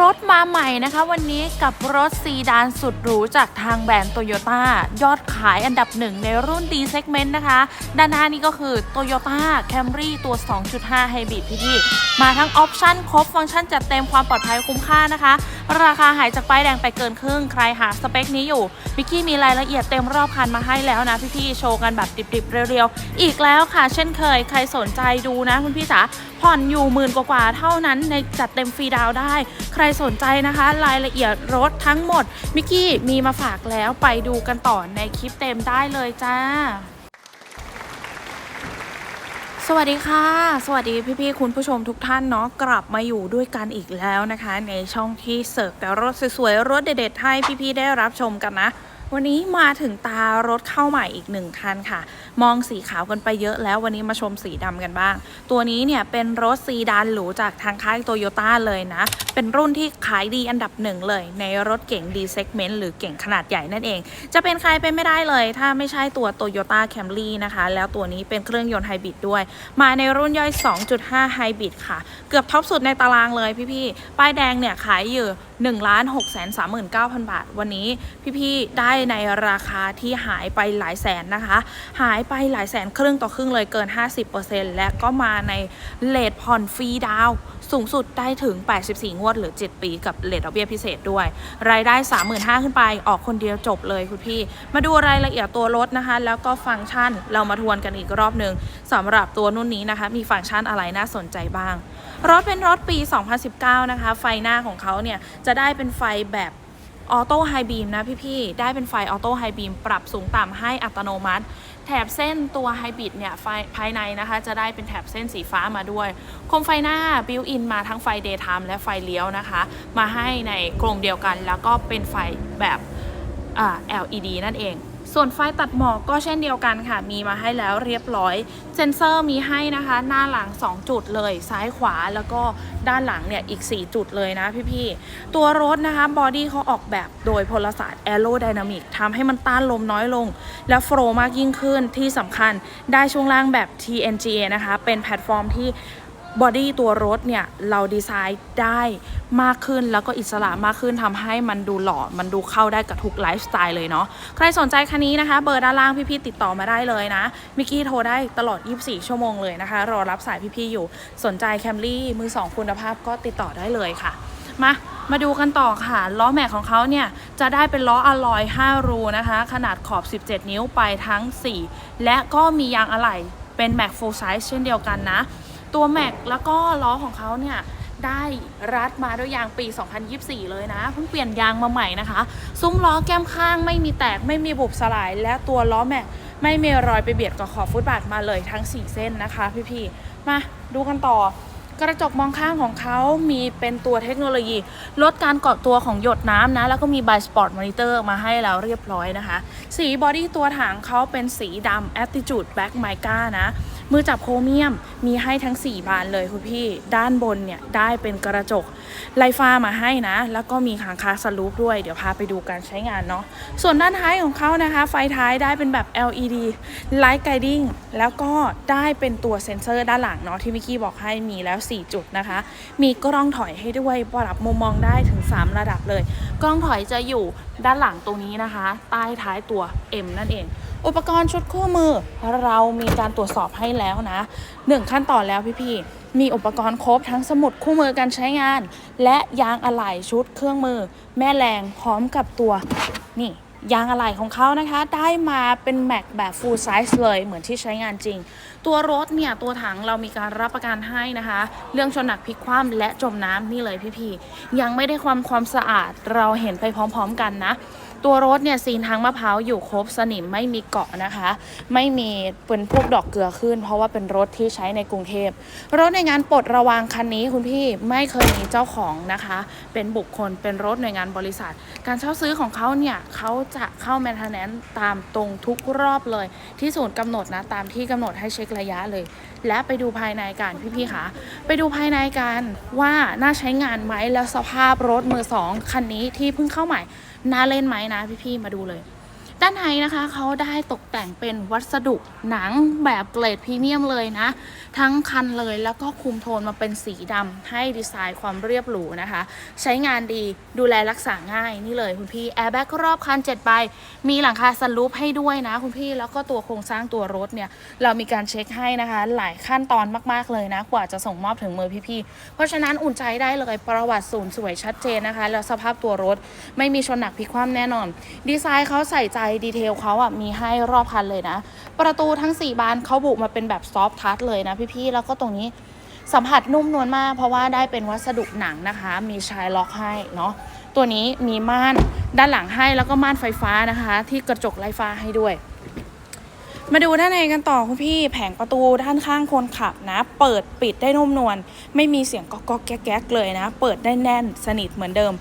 รถมาใหม่นะคะวันนี้กับรถซีดานสุดหรูจากทางแบรนด์โตโยต้ายอดขายอันดับหนึ่งในรุ่น D segment นะคะ ด้านหน้านี้ก็คือ Toyota Camry ตัว 2.5 Hybrid พี่ๆมาทั้งออปชั่นครบฟังก์ชันจัดเต็มความปลอดภัยคุ้มค่านะคะ ราคาหายจากป้ายแดงไปเกินครึ่ง ใครหาสเปคนี้อยู่มิกกี้มีรายละเอียดเต็มรอบคันมาให้แล้วนะพี่ๆโชว์กันแบบดิบๆ เรียวๆ อีกแล้วค่ะ เช่นเคย ใครสนใจดูนะคุณพี่จ๋าผ่อนอยู่หมื่นกว่าเท่านั้นในจัดเต็มฟรีดาวได้ ใครสนใจนะคะ รายละเอียดรถทั้งหมดมิกกี้มีมาฝากแล้วไปดูกันต่อในคลิปเต็มได้เลยจ้า สวัสดีค่ะ สวัสดีพี่ๆคุณผู้ชมทุกท่านเนาะกลับมาอยู่ด้วยกันอีกแล้วนะคะ ในช่องที่เสิร์ฟแต่รถสวยๆรถเด็ดๆให้พี่ๆได้รับชมกันนะ วันนี้มาถึงตารถเข้าใหม่อีกหนึ่งคันค่ะ มองสีขาวกันไปเยอะแล้ววันนี้มาชมสีดำกันบ้าง ตัวนี้เนี่ยเป็นรถซีดานหรูจากทางค่ายโตโยต้าเลยนะ เป็นรุ่นที่ขายดีอันดับหนึ่งเลย ในรถเก๋ง D segment หรือเก๋งขนาดใหญ่นั่นเอง จะเป็นใครไปไม่ได้เลย ถ้าไม่ใช่ตัว Toyota Camry นะคะ แล้วตัวนี้เป็นเครื่องยนต์ไฮบริดด้วย มาในรุ่นย่อย 2.5ไฮบริดค่ะ เกือบท็อปสุดในตารางเลยพี่ๆป้ายแดงเนี่ยขายอยู่ 1 6 3 9 0 0 0 บาท วันนี้พี่ๆได้ในราคาที่หายไปหลายแสนนะคะ หายไปหลายแสนครึ่งต่อครึ่งเลยเกิน 50%และก็มาในเลทผ่อนฟรีดาว สูงสุดได้ถึง 84 งวดหรือ 7 ปีกับเลทดอกเบี้ยพิเศษด้วย รายได้ 35,000 ขึ้นไปออกคนเดียวจบเลยคุณพี่ มาดูรายละเอียดตัวรถนะคะ แล้วก็ฟังก์ชันเรามาทวนกันอีกรอบหนึ่งสำหรับตัวนุ่นนี้นะคะ มีฟังก์ชันอะไรน่าสนใจบ้าง รถเป็นรถปี 2019 นะคะ ไฟหน้าของเขาเนี่ยจะได้เป็นไฟแบบออโต้ไฮบีมนะพี่ๆ ได้เป็นไฟออโต้ไฮบีมปรับสูงต่ำให้อัตโนมัติ แถบเส้นตัวไฮบริดเนี่ยไฟภายในนะคะ จะได้เป็นแถบเส้นสีฟ้ามาด้วย โคมไฟหน้าบิวอินมาทั้งไฟเดย์ไทม์และไฟเลี้ยวนะคะ มาให้ในกรงเดียวกันแล้วก็เป็นไฟแบบ LED นั่นเอง ส่วนไฟตัดหมอกก็เช่นเดียวกันค่ะ มีมาให้แล้วเรียบร้อย เซ็นเซอร์มีให้นะคะ หน้าหลัง 2 จุดเลยซ้ายขวาแล้วก็ด้านหลังเนี่ยอีก 4 จุดเลยนะพี่ๆ ตัวรถนะคะบอดี้เขาออกแบบโดยพลศาสตร์แอโรไดนามิกทำให้มันต้านลมน้อยลง และโฟล์มากยิ่งขึ้นที่สำคัญได้ช่วงล่างแบบ TNGA นะคะ เป็นแพลตฟอร์มที่ บอดี้ตัวรถเนี่ย เราดีไซน์ได้มากขึ้นแล้วก็อิสระมากขึ้นทำให้มันดูหล่อ มันดูเข้าได้กับทุกไลฟ์สไตล์เลยเนาะใครสนใจคันนี้นะคะ เบอร์ด้านล่างพี่ๆติดต่อมาได้เลยนะ มิกกี้โทรได้ตลอด 24 ชั่วโมงเลยนะคะ รอรับสายพี่ๆอยู่สนใจแคมรี่มือสองคุณภาพก็ติดต่อได้เลยค่ะ มามาดูกันต่อค่ะล้อแม็กของเขาเนี่ย จะได้เป็นล้ออะลอย 5 รูนะคะ ขนาดขอบ 17 นิ้วไปทั้ง 4 และก็มียางอะไหล่เป็นแม็ก full size เช่นเดียวกันนะ ตัวแม็กแล้วก็ล้อของเขาเนี่ยได้รัดมาด้วยยางปี 2024 เลยนะเพิ่งเปลี่ยนยางมาใหม่นะคะ ซุ้มล้อแก้มข้างไม่มีแตกไม่มีบุบสลาย และตัวล้อแม็กไม่มีรอยไปเบียดกับขอบฟุตบาทมาเลยทั้ง 4 เส้นนะคะพี่ๆมาดูกันต่อกระจกมองข้างของเขามีเป็นตัวเทคโนโลยี ลดการเกาะตัวของหยดน้ำนะ แล้วก็มี by sport monitor มาให้แล้วเรียบร้อยนะคะ สีบอดี้ตัวถังเขาเป็นสีดำ attitude black mica นะ มือจับโครเมียมมีให้ทั้ง 4 บานเลยคุณพี่ ด้านบนเนี่ยได้เป็นกระจกไลฟ้ามาให้นะ แล้วก็มีขางคาสลูปด้วย เดี๋ยวพาไปดูการใช้งานเนาะ ส่วนด้านท้ายของเขานะคะ ไฟท้ายได้เป็นแบบ LED light guiding แล้วก็ได้เป็นตัวเซ็นเซอร์ด้านหลังเนาะที่มิกกี้บอกให้มีแล้ว 4 จุดนะคะ มีกล้องถอยให้ด้วยปรับมุมมองได้ถึง 3 ระดับเลย กล้องถอยจะอยู่ด้านหลังตรงนี้นะคะ ใต้ท้ายตัว M นั่นเอง อุปกรณ์ชุดคู่มือ เรามีการตรวจสอบให้แล้วนะหนึ่งขั้นตอนแล้วพี่ๆมีอุปกรณ์ครบทั้งสมุดคู่มือการใช้งาน และยางอะไหล่ชุดเครื่องมือ แม่แรงพร้อมกับตัวนี่ยางอะไหล่ของเขานะคะ ได้มาเป็นแม็กแบบ full size เลยเหมือนที่ใช้งานจริง ตัวรถเนี่ย ตัวถังเรามีการรับประกันให้นะคะ เรื่องชนหนักพลิกคว่ำและจมน้ำนี่เลยพี่ๆยังไม่ได้ความความสะอาดเราเห็นไปพร้อมๆกันนะ ตัวรถเนี่ยซีนทางมะพร้าวอยู่ครบสนิมไม่มีเกาะนะคะ ไม่มีเป็นพวกดอกเกลือขึ้น เพราะว่าเป็นรถที่ใช้ในกรุงเทพรถในงานปลดระวางคันนี้คุณพี่ไม่เคยมีเจ้าของนะคะ เป็นบุคคลเป็นรถหน่วยงานบริษัท การเช่าซื้อของเขาเนี่ยเขาจะเข้าแมนเทนแนนตามตรงทุกรอบเลย ที่ศูนย์กำหนดนะตามที่กำหนดให้เช็คระยะเลย และไปดูภายในกันพี่ๆคะไปดูภายในกันว่าน่าใช้งานไหมแล้วสภาพรถมือสองคันนี้ที่เพิ่งเข้าใหม่ น่าเล่นไหมนะพี่ๆมาดูเลย ด้านในนะคะเขาได้ตกแต่งเป็นวัสดุหนังแบบเกรดพรีเมียมเลยนะ ทั้งคันเลยแล้วก็คุมโทนมาเป็นสีดำให้ดีไซน์ความเรียบหรูนะคะ ใช้งานดีดูแลรักษาง่ายนี่เลยคุณพี่แอร์แบ็กรอบคัน7ใบมีหลังคาสลูปให้ด้วยนะคุณพี่แล้วก็ตัวโครงสร้างตัวรถเนี่ย เรามีการเช็คให้นะคะ หลายขั้นตอนมากๆเลยนะ กว่าจะส่งมอบถึงมือพี่ๆเพราะฉะนั้นอุ่นใจได้เลยประวัติศูนย์สวยชัดเจนนะคะ แล้วสภาพตัวรถไม่มีชนหนักพิคว่ำแน่นอน ดีไซน์เขาใส่ใจดีเทลเขาอะมีให้รอบคันเลยนะ ประตูทั้ง 4 บานเขาบุมาเป็นแบบซอฟท์ทัชเลยนะพี่ๆ แล้วก็ตรงนี้สัมผัสนุ่มนวลมาก เพราะว่าได้เป็นวัสดุหนังนะคะ มีชายล็อกให้เนาะตัวนี้มีม่านด้านหลังให้แล้วก็ม่านไฟฟ้านะคะ ที่กระจกไร้ฟ้าให้ด้วย มาดูด้านในกันต่อคุณพี่แผงประตูด้านข้างคนขับนะ เปิดปิดได้นุ่มนวลไม่มีเสียงก๊อกก๊อกแก๊กเลยนะ เปิดได้แน่นสนิทเหมือนเดิม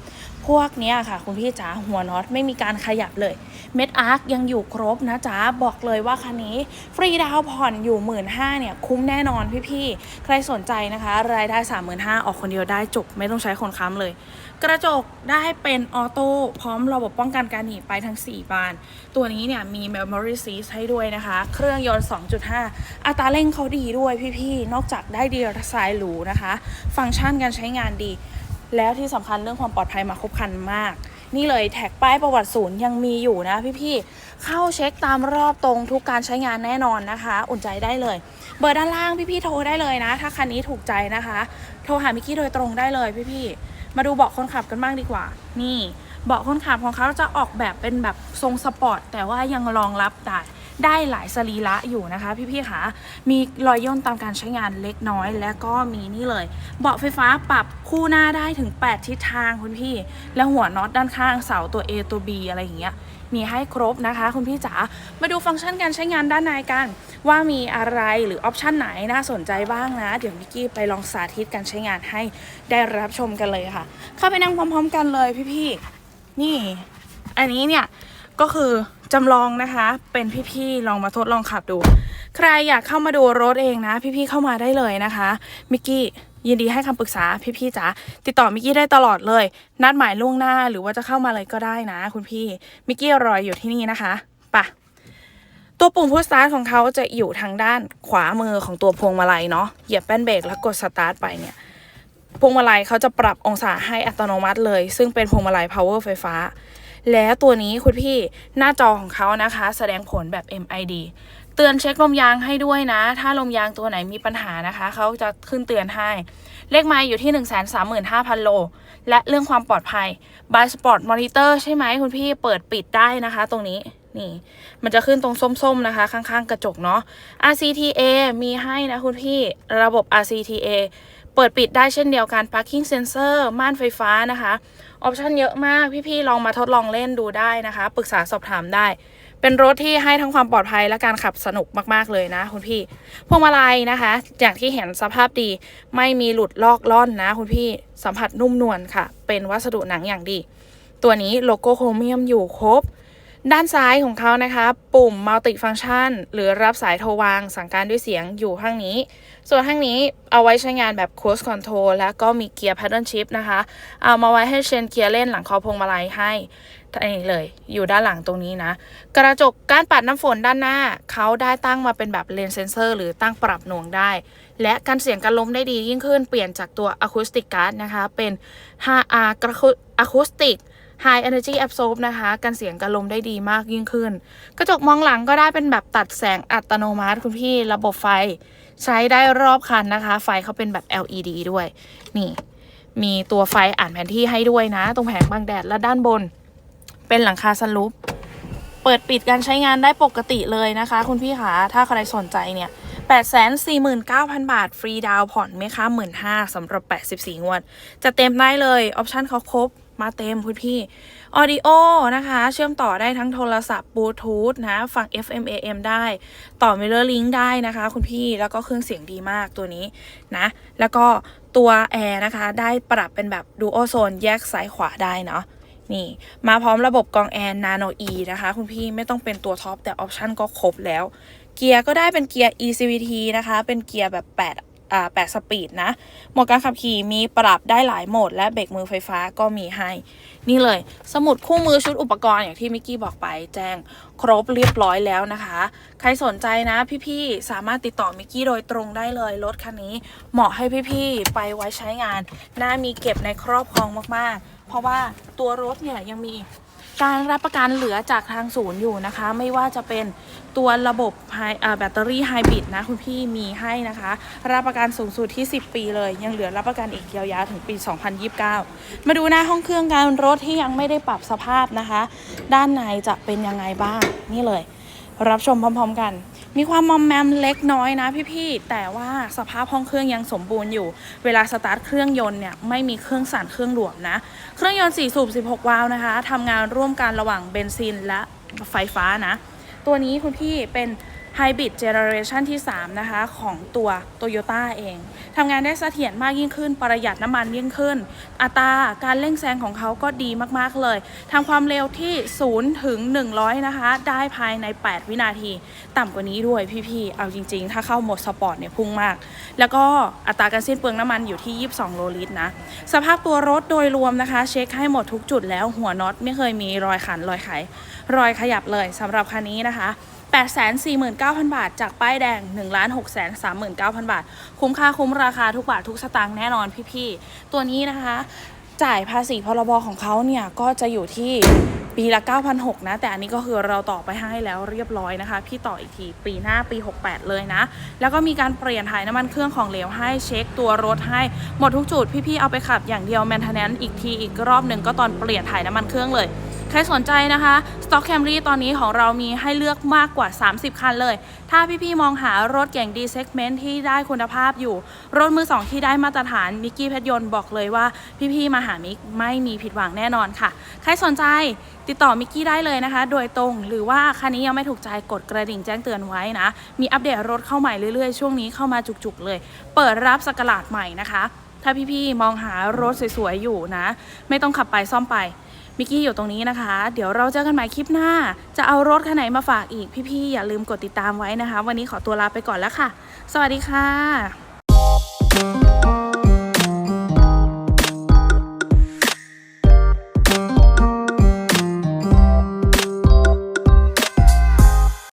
พวกเนี้ยค่ะ คุณพี่จ๋าหัวน็อตไม่มีการขยับเลย เม็ดอาร์คยังอยู่ครบนะจ๊ะบอกเลยว่าคันนี้ ฟรีดาวผ่อนอยู่หมื่นห้าเนี่ย คุ้มแน่นอนพี่ๆ ใครสนใจนะคะ รายได้สามหมื่นห้าออกคนเดียวได้จบ ไม่ต้องใช้คนค้ำเลย กระจกได้เป็นออโต้พร้อมระบบป้องกันการหนีไปทั้ง 4 บาน ตัวนี้เนี่ยมี Memory Seat ให้ด้วยนะคะ เครื่องยนต์ 2.5 อัตราเร่งเขาดีด้วยพี่ๆ นอกจากได้ดีไซน์หรูนะคะ ฟังก์ชันการใช้งานดี แล้วที่สำคัญเรื่องความปลอดภัยมาครบคันมาก นี่เลยแท็กป้ายประวัติศูนย์ยังมีอยู่นะพี่ๆเข้าเช็คตามรอบตรงทุกการใช้งานแน่นอนนะคะ อุ่นใจได้เลย เบอร์ด้านล่างพี่ๆโทรได้เลยนะ ถ้าคันนี้ถูกใจนะคะ โทรหามิกกี้โดยตรงได้เลยพี่ๆมาดูเบาะคนขับกันบ้างดีกว่า นี่เบาะคนขับของเขาจะออกแบบเป็นแบบทรงสปอร์ตแต่ว่ายังรองรับได้ ได้หลายสรีระอยู่นะคะพี่ๆคะมีรอยย่นตามการใช้งานเล็กน้อย และก็มีนี่เลย เบาะไฟฟ้าปรับคู่หน้าได้ถึง 8 ทิศทางคุณพี่ แล้วหัวน็อตด้านข้างเสาตัว A ตัว B อะไรอย่างเงี้ยมีให้ครบนะคะ คุณพี่จ๋ามาดูฟังก์ชันการใช้งานด้านในกัน ว่ามีอะไรหรือออปชันไหนน่าสนใจบ้างนะ เดี๋ยวมิกกี้ไปลองสาธิตการใช้งานให้ได้รับชมกันเลยค่ะ เข้าไปนั่งพร้อม ๆ กันเลยพี่ๆนี่ อันนี้เนี่ย ก็คือจำลองนะคะ เป็นพี่ๆลองมาทดลองขับดู ใครอยากเข้ามาดูรถเองนะ พี่ๆเข้ามาได้เลยนะคะมิกกี้ยินดีให้คำปรึกษาพี่ๆจ๋าติดต่อมิกกี้ได้ตลอดเลย นัดหมายล่วงหน้าหรือว่าจะเข้ามาเลยก็ได้นะ คุณพี่มิกกี้รออยู่ที่นี่นะคะปะตัวปุ่มพุชสตาร์ทของเขาจะอยู่ทางด้านขวามือของตัวพวงมาลัยเนาะเหยียบแป้นเบรกแล้วกดสตาร์ทไปเนี่ยพวงมาลัยเขาจะปรับองศาให้อัตโนมัติเลย ซึ่งเป็นพวงมาลัย power ไฟฟ้า แล้วตัวนี้คุณพี่หน้าจอของเขานะคะ แสดงผลแบบ MID เตือนเช็คลมยางให้ด้วยนะ ถ้าลมยางตัวไหนมีปัญหานะคะ เขาจะขึ้นเตือนให้ เลขไมล์อยู่ที่ 135,000 โล และเรื่องความปลอดภัย by Sport Monitor ใช่ไหมคุณพี่เปิดปิดได้นะคะ ตรงนี้นี่มันจะขึ้นตรงส้มๆนะคะ ข้างๆกระจกเนาะ RCTA มีให้นะคุณพี่ระบบ RCTA เปิดปิดได้เช่นเดียวกัน parking sensor ม่านไฟฟ้านะคะ ออปชันเยอะมาก พี่ๆ ลองมาทดลองเล่นดูได้นะคะ ปรึกษาสอบถามได้ เป็นรถที่ให้ทั้งความปลอดภัยและการขับสนุกมากๆเลยนะคุณพี่พวงมาลัยนะคะ อย่างที่เห็นสภาพดีไม่มีหลุดลอกล่อนนะคุณพี่สัมผัสนุ่มนวลค่ะ เป็นวัสดุหนังอย่างดี ตัวนี้โลโก้โครเมียมอยู่ครบ ด้านซ้ายของเขานะคะ ปุ่มมัลติฟัง c t ชันหรือรับสายโทรวางสั่งการด้วยเสียงอยู่ข้างนี้ ส่วนข้างนี้เอาไว้ใช้งานแบบ cruise control แล้วก็มีเกียร์ paddle shift นะคะ เอามาไว้ให้เชนเกียร์เล่นหลังคอพวงมาลัยให้นี่เลย อยู่ด้านหลังตรงนี้นะ กระจกการปัดน้ำฝนด้านหน้า เขาได้ตั้งมาเป็นแบบเลนเซนเซอร์หรือตั้งปรับหน่วงได้ และกันเสียงกันลมได้ดียิ่งขึ้นเปลี่ยนจากตัว acoustic guard นะคะ เป็น 5R acoustic High Energy Absorb นะคะ กันเสียงกันลมได้ดีมากยิ่งขึ้น กระจกมองหลังก็ได้เป็นแบบตัดแสงอัตโนมัติคุณพี่ระบบไฟใช้ได้รอบคันนะคะ ไฟเขาเป็นแบบ LED ด้วย นี่ มีตัวไฟอ่านแผนที่ให้ด้วยนะ ตรงแผงบังแดดและด้านบน เป็นหลังคาสลูปเปิดปิดการใช้งานได้ปกติเลยนะคะ คุณพี่คะถ้าใครสนใจเนี่ย849,000 บาท ฟรีดาวผ่อนไหมคะ 15,000สำหรับ 84 งวด จะเต็มได้เลย ออปชันเขาครบ มาเต็มคุณพี่ออดิโอนะคะ เชื่อมต่อได้ทั้งโทรศัพท์บลูทูธนะฟัง FM AM ได้ ต่อ Mirror Link ได้นะคะ คุณพี่แล้วก็เครื่องเสียงดีมากตัวนี้นะ แล้วก็ตัวแอร์นะคะ ได้ปรับเป็นแบบ Dual Zone แยกซ้ายขวาได้เนาะนี่ มาพร้อมระบบกองแอร์ Nano E นะคะ คุณพี่ไม่ต้องเป็นตัวท็อปแต่ออปชันก็ครบแล้ว เกียร์ก็ได้เป็นเกียร์ ECVT นะคะ เป็นเกียร์แบบ 8 8 สปีดนะโหมดการขับขี่มีปรับได้หลายโหมด และเบรกมือไฟฟ้าก็มีให้ นี่เลย สมุดคู่มือชุดอุปกรณ์อย่างที่มิกกี้บอกไป แจ้งครบเรียบร้อยแล้วนะคะ ใครสนใจนะพี่ๆ สามารถติดต่อมิกกี้โดยตรงได้เลย รถคันนี้เหมาะให้พี่ๆ ไปไว้ใช้งาน น่ามีเก็บในครอบครองมากๆ เพราะว่าตัวรถเนี่ยยังมีการรับประกันเหลือจากทางศูนย์อยู่นะคะ ไม่ว่าจะเป็นตัวระบบไฮเอ่อแบตเตอรี่ไฮบริดนะคุณพี่มีให้นะคะ รับประกันสูงสุดที่ 10 ปีเลย ยังเหลือรับประกันอีกยาวๆถึงปี 2029 มาดูหน้าห้องเครื่องการรถที่ยังไม่ได้ปรับสภาพนะคะ ด้านในจะเป็นยังไงบ้างนี่เลย รับชมพร้อม ๆ กัน มีความมอมแมมเล็กน้อยนะพี่ๆ แต่ว่าสภาพห้องเครื่องยังสมบูรณ์อยู่ เวลาสตาร์ทเครื่องยนต์เนี่ยไม่มีเครื่องสั่นเครื่องหลวมนะ เครื่องยนต์ 4 สูบ 16 วาล์วนะคะทำงานร่วมกันระหว่างเบนซินและไฟฟ้านะ ตัวนี้คุณพี่เป็น ไฮบริดเจเนอเรชันที่ 3 นะคะ ของตัว Toyota เองทำงานได้เสถียรมากยิ่งขึ้น ประหยัดน้ำมันยิ่งขึ้น อัตราการเร่งแซงของเขาก็ดีมากๆเลยทำความเร็วที่ 0 ถึง 100 นะคะ ได้ภายใน 8 วินาที ต่ำกว่านี้ด้วยพี่ๆ เอาจริงๆ ถ้าเข้าโหมดสปอร์ตเนี่ยพุ่งมาก แล้วก็อัตราการสิ้นเปลืองน้ำมันอยู่ที่ 22 โลลิตรนะ สภาพตัวรถโดยรวมนะคะ เช็คให้หมดทุกจุดแล้วหัวน็อตไม่เคยมีรอยขันรอยไขรอยขยับเลยสำหรับคันนี้นะคะ 849,000 บาท จากป้ายแดง 1 639,000 บาท คุ้มค่าคุ้มราคาทุกบาททุกสตางค์แน่นอนพี่ๆ ตัวนี้นะคะ จ่ายภาษีพรบของเขาเนี่ย ก็จะอยู่ที่ปีละ 9,600นะ แต่อันนี้ก็คือเราต่อไปให้แล้วเรียบร้อยนะคะ พี่ต่ออีกที ปีหน้าปี 68 เลยนะ แล้วก็มีการเปลี่ยนถ่ายน้ำมันเครื่องของเหลวให้เช็คตัวรถให้ หมดทุกจุดพี่ๆเอาไปขับอย่างเดียวแมนเทนแนนอีกทีอีกรอบหนึ่งก็ตอนเปลี่ยนถ่ายน้ำมันเครื่องเลย ใครสนใจนะคะ Stock Camry ตอนนี้ของเรามีให้เลือกมากกว่า 30 คันเลย ถ้าพี่ๆ มองหารถเก่งดีเซกเมนต์ที่ได้คุณภาพอยู่ รถมือสองที่ได้มาตรฐานมิกกี้เพชรยนต์บอกเลยว่า พี่ๆ มาหามิกไม่มีผิดหวังแน่นอนค่ะ ใครสนใจติดต่อมิกกี้ได้เลยนะคะ โดยตรงหรือว่าคันนี้ยังไม่ถูกใจกดกระดิ่งแจ้งเตือนไว้นะ มีอัปเดตรถเข้าใหม่เรื่อยๆ ช่วงนี้เข้ามาจุกๆเลย เปิดรับสกราดใหม่นะคะ ถ้าพี่ๆ มองหารถสวยๆ อยู่นะ ไม่ต้องขับไปซ่อมไป มิกกี้อยู่ตรงนี้นะคะ เดี๋ยวเราเจอกันใหม่คลิปหน้า จะเอารถคันไหนมาฝากอีกพี่ๆอย่าลืมกดติดตามไว้นะคะ วันนี้ขอตัวลาไปก่อนแล้วค่ะ สวัสดีค่ะ